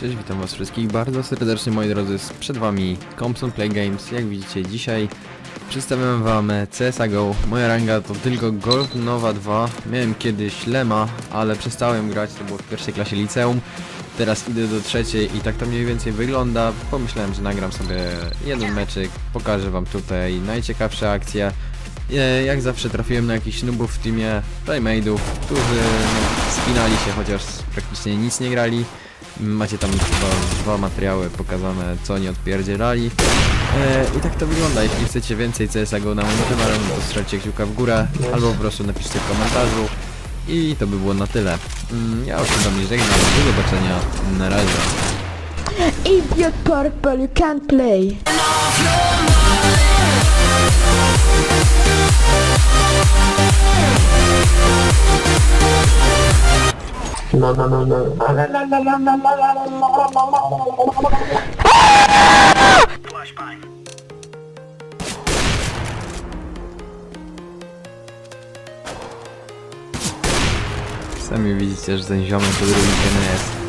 Cześć, witam was wszystkich bardzo serdecznie moi drodzy, przed wami Compson Play Games, jak widzicie dzisiaj przedstawiam wam CSGO, moja ranga to tylko Golf Nova 2, miałem kiedyś Lema, ale przestałem grać, to było w pierwszej klasie liceum, teraz idę do trzeciej i tak to mniej więcej wygląda, pomyślałem, że nagram sobie jeden meczyk, pokażę wam tutaj najciekawsze akcje, E, Jak zawsze trafiłem na jakichś nubów w teamie, playmate'ów, którzy no, spinali się, chociaż praktycznie nic nie grali. Macie tam chyba dwa materiały pokazane, co oni odpierdzielali. E, I tak to wygląda. Jeśli chcecie więcej CSGO na moim kanale, no to strzelcie kciuka w górę, albo po prostu napiszcie w komentarzu. I to by było na tyle. Mm, Ja już się do mnie żegnam. Do zobaczenia. Na razie. Idiot purple, you can't play. No, no, no, no. Flashbang. Sami widzicie, że ten ziomek po drugiej nie jest.